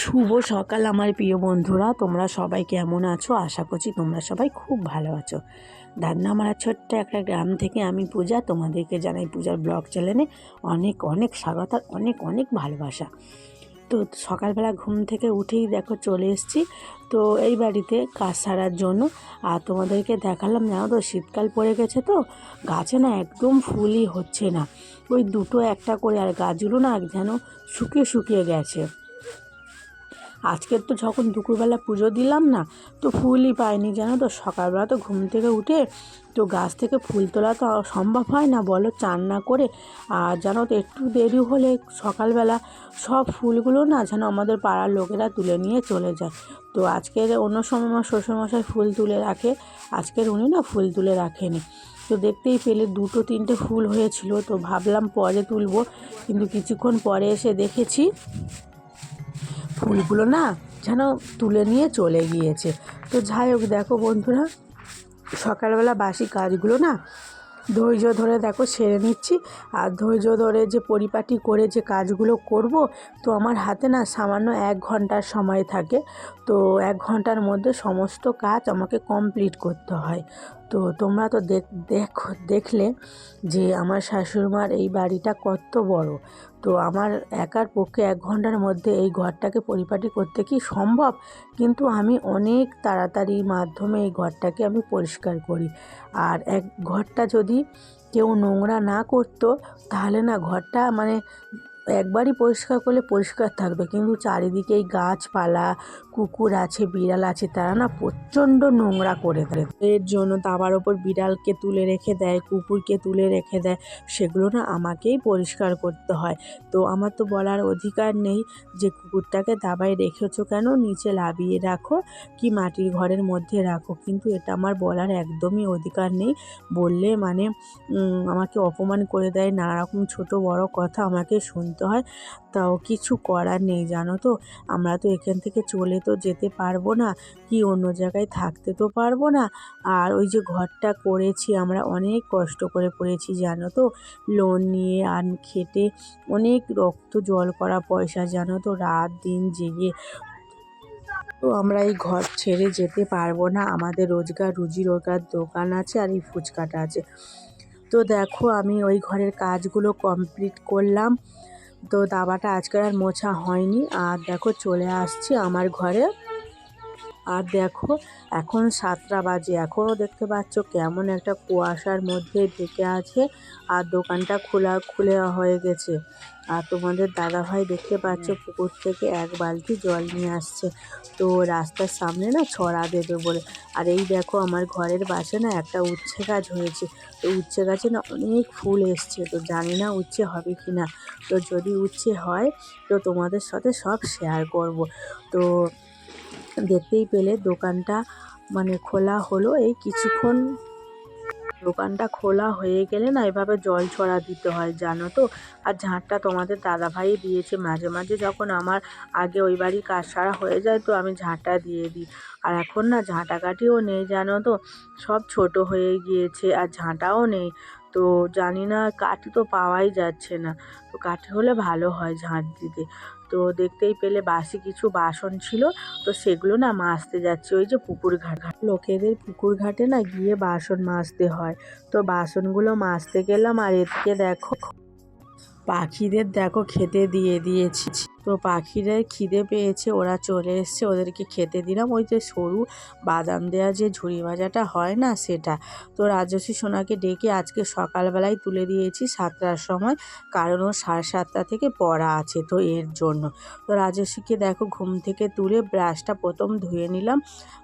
শুভ সকাল, আমার প্রিয় বন্ধুরা। তোমরা সবাই কেমন আছো? আশা করছি তোমরা সবাই খুব ভালো আছো। দান্নামারা ছোট্ট একটা গ্রাম থেকে আমি পূজা, তোমাদেরকে জানাই পূজার ব্লগ চ্যানেলে অনেক অনেক স্বাগত আর অনেক অনেক ভালোবাসা। তো সকালবেলা ঘুম থেকে উঠেই দেখো চলে এসেছি। তো এই বাড়িতে কাজ সারার জন্য। আর তোমাদেরকে দেখালাম, জানো তো, শীতকাল পড়ে গেছে তো। গাছে না একদম ফুলই হচ্ছে না। ওই দুটো একটা করে, আর গাছগুলো না যেন শুকিয়ে শুকিয়ে গেছে। আজকের তো যখন দুপুরবেলা পুজো দিলাম না, তো ফুলই পাইনি, জানো তো? সকালবেলা তো ঘুম থেকে উঠে তো গাছ থেকে ফুল তোলা তো সম্ভব হয় না, বলো চান না করে। আর জানো তো, একটু দেরি হলে সকালবেলা সব ফুলগুলো না যেন আমাদের পাড়ার লোকেরা তুলে নিয়ে চলে যায়। তো আজকের অন্য সময় আমার শ্বশুরমশাই ফুল তুলে রাখে, আজকের উনি না ফুল তুলে রাখেনি। তো দেখতেই পেলে দুটো তিনটে ফুল হয়েছিল, তো ভাবলাম পরে তুলবো, কিন্তু কিছুক্ষণ পরে এসে দেখেছি ফুলগুলো না যেন তুলে নিয়ে চলে গিয়েছে। তো যাই হোক, দেখো বন্ধুরা, সকালবেলা বাসি কাজগুলো না ধৈর্য ধরে দেখো সেরে নিচ্ছি। আর ধৈর্য ধরে যে পরিপাটি করে যে কাজগুলো করব, তো আমার হাতে না সামান্য এক ঘণ্টার সময় থাকে। তো এক ঘণ্টার মধ্যে সমস্ত কাজ আমাকে কমপ্লিট করতে হয়। তো তোমরা তো দেখ, দেখো, দেখলে যে আমার শাশুড়িমার এই বাড়িটা কত বড়। তো আমার একার পক্ষে এক ঘণ্টার মধ্যে এই ঘরটাকে পরিপাটি করতে কি সম্ভব? কিন্তু আমি অনেক তাড়াতাড়ি মাধ্যমে এই ঘরটাকে আমি পরিষ্কার করি। আর এক ঘরটা যদি কেউ নোংরা না করতো, তাহলে না ঘরটা মানে একবারই পরিষ্কার করলে পরিষ্কার থাকবে। কিন্তু চারিদিকে এই গাছপালা, কুকুর আছে, বিড়াল আছে, তারা না প্রচণ্ড নোংরা করে দেয় এর জন্য তাবার ওপর বিড়ালকে তুলে রেখে দেয়, কুকুরকে তুলে রেখে দেয়, সেগুলো না আমাকেই পরিষ্কার করতে হয়। তো আমার তো বলার অধিকার নেই যে কুকুরটাকে দাবায় রেখেছো কেন, নিচে লাবিয়ে রাখো কি মাটির ঘরের মধ্যে রাখো। কিন্তু এটা আমার বলার একদমই অধিকার নেই। বললে মানে আমাকে অপমান করে দেয় নানা রকম ছোটো বড় কথা আমাকে শুনতে হয়। তাও কিছু করার নেই, জানো তো? আমরা তো এখান থেকে চলে তো যেতে পারব না, কি অন্য জায়গায় থাকতে তো পারব না। আর ওই যে ঘরটা করেছি, আমরা অনেক কষ্ট করে করেছি, জানো তো? লোন নিয়ে আন খেটে অনেক রক্ত, জল করা পয়সা, জানো তো? রাত দিন জেগে। তো আমরা এই ঘর ছেড়ে যেতে পারব না, আমাদের রোজগার, রুজি, রোজগার দোকান আছে আর এই ফুচকাটা আছে। তো দেখো, আমি ওই ঘরের কাজগুলো কমপ্লিট করলাম। তো দাবাটা আজকে আর মোছা হয়নি। আর দেখো চলে আসছি আমার ঘরে। আর দেখো এখন সাতটা বাজে। এখনও দেখতে পাচ্ছ কেমন একটা কুয়াশার মধ্যে ঢেকে আছে আর দোকানটা খোলা খুলে হয়ে গেছে। আর তোমাদের দাদাভাই দেখতে পাচ্ছ পুকুর থেকে এক বালতি জল নিয়ে আসছে। তো রাস্তার সামনে না ছড়া দেবে বলে। আর এই দেখো আমার ঘরের পাশে না একটা উচ্ছে গাছ হয়েছে। তো উচ্ছে গাছে না অনেক ফুল এসছে। তো জানি না উচ্ছে হবে কি না। তো যদি উচ্ছে হয় তো তোমাদের সাথে সব শেয়ার করব। তো দেখতেই পেলে দোকানটা মানে খোলা হলো। এই কিছুক্ষণ দোকানটা খোলা হয়ে গেলে না এভাবে জল ছড়া দিতে হয়, জানো তো? আর ঝাঁটটা তোমাদের দাদাভাই দিয়েছে। মাঝে মাঝে যখন আমার আগে ওই বাড়ি কাজ সারা হয়ে যায় তো আমি ঝাঁটা দিয়ে দিই। আর এখন না ঝাঁটাকাঠিও নেই, জানো তো? সব ছোট হয়ে গিয়েছে আর ঝাঁটাও নেই। তো জানি না, কাঠি তো পাওয়াই যাচ্ছে না। তো কাঠি হলে ভালো হয় ঝাঁট দিতে। তো দেখতেই পেলে বাসি কিছু বাসন ছিল, তো সেগুলো না মাজতে যাচ্ছে ওই যে পুকুর ঘাট। লোকেদের পুকুর ঘাটে না গিয়ে বাসন মাজতে হয়, তো বাসনগুলো মাজতে গেলাম আর এদিকে দেখো, পাখিদের দেখো খেতে দিয়ে দিয়েছি। তো পাখিদের খিদে পেয়েছে, ওরা চলে এসছে, ওদেরকে খেতে দিলাম। ওই যে সরু বাদাম দেওয়া যে ঝুড়ি ভাজাটা হয় না সেটা। তো রাজস্বী সোনাকে ডেকে আজকে সকালবেলায় তুলে দিয়েছি সাতটার সময়, কারণ ও সাড়ে সাতটা থেকে পড়া আছে তো এর জন্য। তো রাজস্বীকে দেখো ঘুম থেকে তুলে ব্রাশটা প্রথম ধুয়ে নিলাম।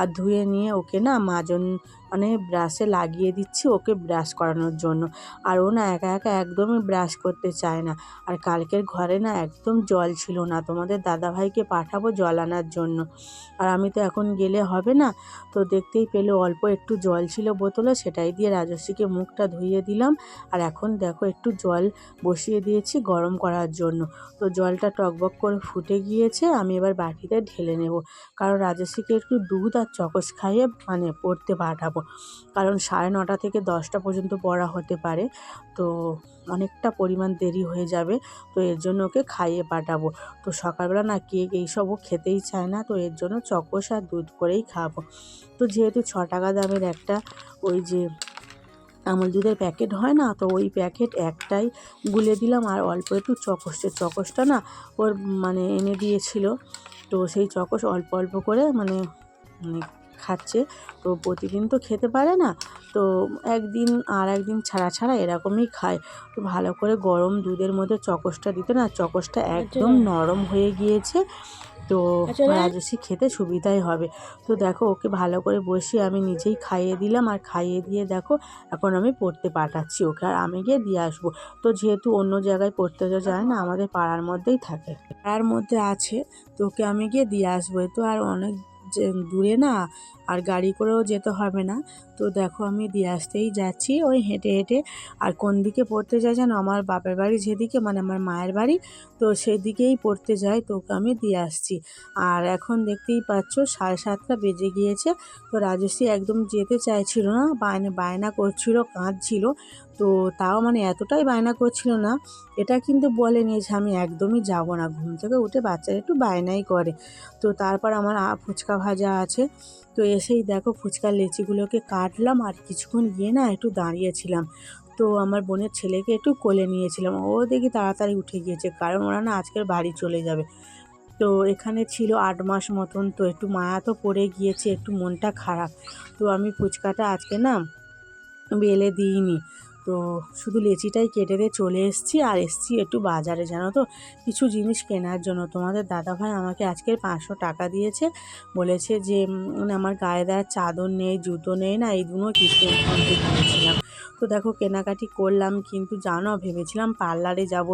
আর ধুয়ে নিয়ে ওকে না মাজন মানে ব্রাশে লাগিয়ে দিচ্ছি ওকে ব্রাশ করানোর জন্য। আর ও না একা একা একদমই ব্রাশ করতে চায় না। আর কালকের ঘরে না একদম জল ছিল না, তোমাদের দাদাভাইকে পাঠাবো জল আনার জন্য। আর আমি তো এখন গেলে হবে না। তো দেখতেই পেলে অল্প একটু জল ছিল বোতলে, সেটাই দিয়ে রাজস্বীকে মুখটা ধুইয়ে দিলাম। আর এখন দেখো একটু জল বসিয়ে দিয়েছি গরম করার জন্য। তো জলটা টকবক করে ফুটে গিয়েছে, আমি এবার বাটিতে ঢেলে নেব। কারণ রাজস্বীকে একটু দুধ আর চকস খাইয়ে মানে পড়তে পাঠাবো। কারণ সাড়ে নটা থেকে দশটা পর্যন্ত পড়া হতে পারে। তো অনেকটা পরিমাণ দেরি হয়ে যাবে, তো এর জন্য ওকে খাইয়ে পাঠাবো। তো সকালবেলা না কেক এইসবও খেতেই চায় না, তো এর জন্য চকোস আর দুধ করেই খাব। তো যেহেতু ছ টাকা দামের একটা ওই যে আমুল দুধের প্যাকেট হয় না, তো ওই প্যাকেট একটাই গুলে দিলাম আর অল্প একটু চকসের চকসটা না ওর মানে এনে দিয়েছিল। তো সেই চকস অল্প অল্প করে মানে মানে খাচ্ছে। তো প্রতিদিন তো খেতে পারে না। তো একদিন আর একদিন ছাড়া ছাড়া এরকমই খায়। তো ভালো করে গরম দুধের মধ্যে চকসটা দিতে না চকসটা একদম নরম হয়ে গিয়েছে। তো রাজস্বী খেতে সুবিধাই হবে। তো দেখো ওকে ভালো করে বসিয়ে আমি নিজেই খাইয়ে দিলাম। আর খাইয়ে দিয়ে দেখো এখন আমি পড়তে পাঠাচ্ছি ওকে। আর আমি গিয়ে দিয়ে আসব। তো যেহেতু অন্য জায়গায় পড়তে তো যায় না আমাদের পাড়ার মধ্যেই থাকে। পাড়ার মধ্যে আছে তো ওকে আমি গিয়ে দিয়ে আসব। এ তো আর অনেক যে দূরে না আর গাড়ি করেও যেতে হবে না। তো দেখো আমি দিয়ে আসতেই যাচ্ছি, ওই হেঁটে হেঁটে। আর কোন দিকে পড়তে যাই যেন? আমার বাপের বাড়ি যেদিকে মানে আমার মায়ের বাড়ি, তো সেদিকেই পড়তে যাই তো ওকে আমি দিয়ে আসছি। আর এখন দেখতেই পাচ্ছ, সাড়ে সাতটা বেজে গিয়েছে। তো রাজশ্রী একদম যেতে চাইছিল না, বায়না বায়না করছিল, কাঁদছিল। তো তাও মানে এতটাই বায়না করছিল না, এটা কিন্তু বলেনি যে আমি একদমই যাব না। ঘুম থেকে উঠে বাচ্চারা একটু বায়নাই করে। তো তারপর আমার ফুচকা ভাজা আছে। তো এসেই দেখো ফুচকার লেচিগুলোকে কাটলাম আর কিছুক্ষণ গিয়ে না একটু দাঁড়িয়েছিলাম। তো আমার বোনের ছেলেকে একটু কোলে নিয়েছিলাম। ও দেখি তাড়াতাড়ি উঠে গিয়েছে, কারণ ওরা না আজকের বাড়ি চলে যাবে। তো এখানে ছিল আট মাস মতন, তো একটু মায়া তো পড়ে গিয়েছে, একটু মনটা খারাপ। তো আমি ফুচকাটা আজকে না বেলে দিইনি। তো শুধু লেচিটাই কেটে দিয়ে চলে এসেছি, আর এসছি একটু বাজারে, জানো তো? কিছু জিনিস কেনার জন্য। তোমাদের দাদাভাই আমাকে আজকের পাঁচশো টাকা দিয়েছে। বলেছে যে মানে আমার গায়ে দেওয়ার চাদর নেই, জুতো নেই, না, এই দুনো কিছু কিনতে গিয়েছিলাম তো দেখো কেনাকাটি করলাম, কিন্তু জানো ভেবেছিলাম পার্লারে যাব।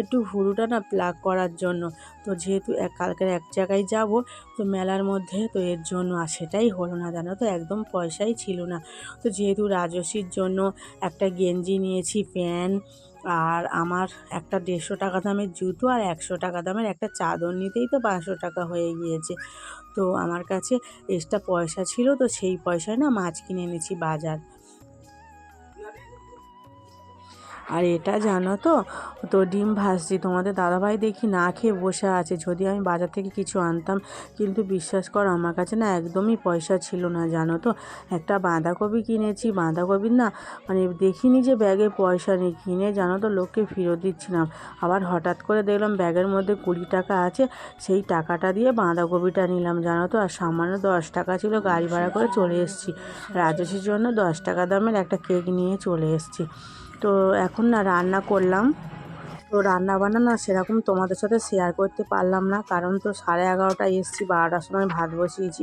একটু ভুরুটা না প্লাগ করার জন্য। তো যেহেতু এক কালকের এক জায়গায় যাব, তো মেলার মধ্যে তো এর জন্য আর সেটাই হলো না জানো তো, একদম পয়সাই ছিল না। তো যেহেতু রাজস্বীর জন্য একটা গেঞ্জি নিয়েছি, প্যান্ট, আর আমার একটা দেড়শো টাকা দামের জুতো আর একশো টাকা দামের একটা চাদর নিতেই তো পাঁচশো টাকা হয়ে গিয়েছে। তো আমার কাছে এক্সট্রা পয়সা ছিল, তো সেই পয়সায় না মাছ কিনে এনেছি বাজার। আর এটা জানো তো তো ডিম ভাজছি। তোমাদের দাদাভাই দেখি না খেয়ে বসে আছে। যদি আমি বাজার থেকে কিছু আনতাম, কিন্তু বিশ্বাস করো, আমার কাছে না একদমই পয়সা ছিল না, জানো তো। একটা বাঁধাকপি কিনেছি। বাঁধাকপির না মানে দেখিনি যে ব্যাগে পয়সা নেই। কিনে, জানো তো, লোককে ফেরত দিচ্ছিলাম। আবার হঠাৎ করে দেখলাম ব্যাগের মধ্যে কুড়ি টাকা আছে। সেই টাকাটা দিয়ে বাঁধাকপিটা নিলাম, জানো তো। আর সামান্য দশ টাকা ছিল, গাড়ি ভাড়া করে চলে এসেছি। রাজস্বীর জন্য দশ টাকা দামের একটা কেক নিয়ে চলে এসেছি। তো এখন না রান্না করলাম। তো রান্না বান্না না সেরকম তোমাদের সাথে শেয়ার করতে পারলাম না। কারণ তো সাড়ে এগারোটায় এসেছি, বারোটার সময় ভাত বসিয়েছি।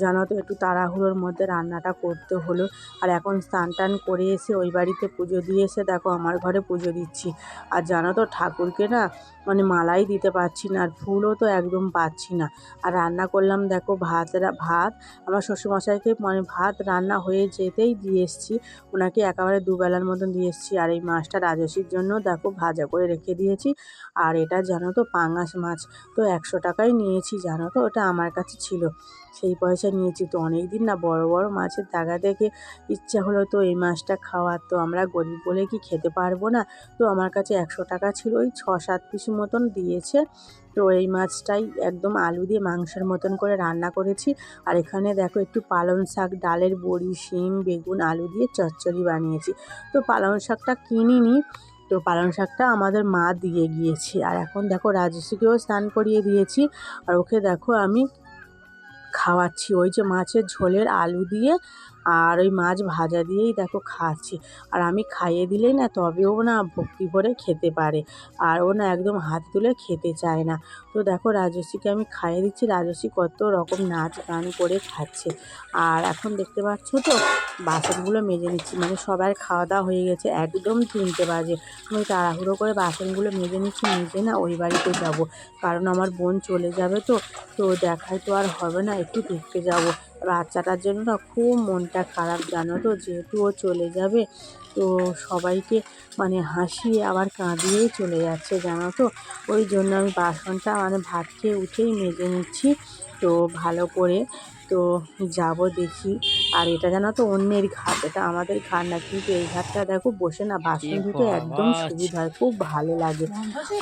জানো তো একটু তাড়াহুড়োর মধ্যে রান্নাটা করতে হলো। আর এখন স্নান টান করে এসে ওই বাড়িতে পুজো দিয়ে এসে দেখো আমার ঘরে পুজো দিচ্ছি। আর জানো তো ঠাকুরকে না মানে মালাই দিতে পারছি না আর ফুলও তো একদম পাচ্ছি না। আর রান্না করলাম দেখো ভাত ভাত। আমার শ্বশুরমশাইকে মানে ভাত রান্না হয়ে যেতেই দিয়ে এসেছি। ওনাকে একেবারে দুবেলার মতন দিয়ে এসেছি। আর এই মাছটা রাজস্বীর জন্য দেখো ভাজা করে রেখে দিয়েছি। আর এটা জানো তো পাঙাশ মাছ। তো একশো টাকাই নিয়েছি, জানো তো, ওটা আমার কাছে ছিল। সেই পয়সা নিয়েছি তো অনেক দিন না বড় বড় মাছের তাগা দেখে ইচ্ছা হলো তো এই মাছটা খাওয়ার। তো আমরা গরিব বলে কি খেতে পারব না? তো আমার কাছে একশো টাকা ছিল, ওই ছ সাত পিস মতন দিয়েছে। তো এই মাছটাই একদম আলু দিয়ে মাংসের মতন করে রান্না করেছি। আর এখানে দেখো একটু পালং শাক, ডালের বড়ি, শিম, বেগুন, আলু দিয়ে চচ্চড়ি বানিয়েছি। তো পালং শাকটা কিনিনি তো পালং শাকটা আমাদের মা দিয়ে গিয়েছে। আর এখন দেখো রাজস্বীকেও স্নান করিয়ে দিয়েছি। আর ওকে দেখো আমি খাওয়াচ্ছি। ওই যে মাছের ঝোলের আলু দিয়ে আর ওই মাছ ভাজা দিয়েই দেখো খাচ্ছি। আর আমি খাইয়ে দিলেই না তবেও না ভক্তি ভরে খেতে পারে। আর ও না একদম হাত তুলে খেতে চায় না। তো দেখো রাজস্বীকে আমি খাইয়ে দিচ্ছি। রাজস্বী কত রকম নাচ গান করে খাচ্ছে। আর এখন দেখতে পাচ্ছ তো বাসনগুলো মেজে নিচ্ছি। মানে সবার খাওয়া দাওয়া হয়ে গেছে। একদম তিনটে বাজে। আমি তাড়াহুড়ো করে বাসনগুলো মেজে নিচ্ছি। মেজে না ওই বাড়িতে যাব। কারণ আমার বোন চলে যাবে তো। তো দেখাই তো আর হবে না। একটু দেখতে যাব। বাচ্চাটার জন্য না খুব মনটা খারাপ, জানো তো? যেহেতু ও চলে যাবে, তো সবাইকে মানে হাসিয়ে আবার কাঁদিয়েই চলে যাচ্ছে, জানো তো? ওই জন্য আমি বাসনটা মানে ভাত খেয়ে উঠেই মেজে নিচ্ছি। তো ভালো করে তো যাব দেখি। আর এটা জানো তো অন্যের ঘাট এটা আমাদের ঘাট না কিন্তু এই ঘাটটা দেখো বসে না বাসন ধুতে একদম সুবিধা হয় খুব ভালো লাগে।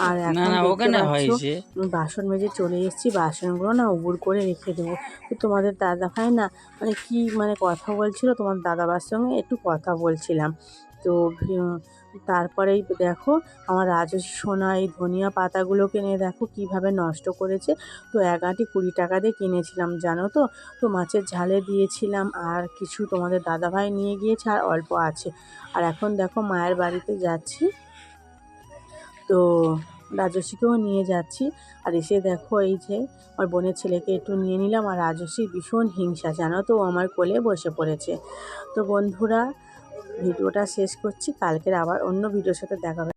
আর এখন দেখতে পাচ্ছ বাসন মেজে চলে এসেছি বাসনগুলো না উবুর করে রেখে দেবো। তো তোমাদের দাদা ভাই না মানে কি মানে কথা বলছিল তোমার দাদাবার সঙ্গে একটু কথা বলছিলাম। তো তারপরেই দেখো আমার রাজস্বী সোনা, এই ধনিয়া পাতাগুলোকে নিয়ে দেখো কীভাবে নষ্ট করেছে। তো এক আঁটি কুড়ি টাকা দিয়ে কিনেছিলাম, জানো তো? তো মাছের ঝালে দিয়েছিলাম আর কিছু তোমাদের দাদাভাই নিয়ে গিয়েছে আর অল্প আছে। আর এখন দেখো মায়ের বাড়িতে যাচ্ছি। তো রাজস্বীকেও নিয়ে যাচ্ছি। আর এসে দেখো এই যে আমার বোনের ছেলেকে একটু নিয়ে নিলাম। আর রাজস্বীর ভীষণ হিংসা, জানো তো? আমার কোলে বসে পড়েছে। তো বন্ধুরা ভিডিওটা শেষ করছি। কালকের আবার অন্য ভিডিওর সাথে দেখা হবে।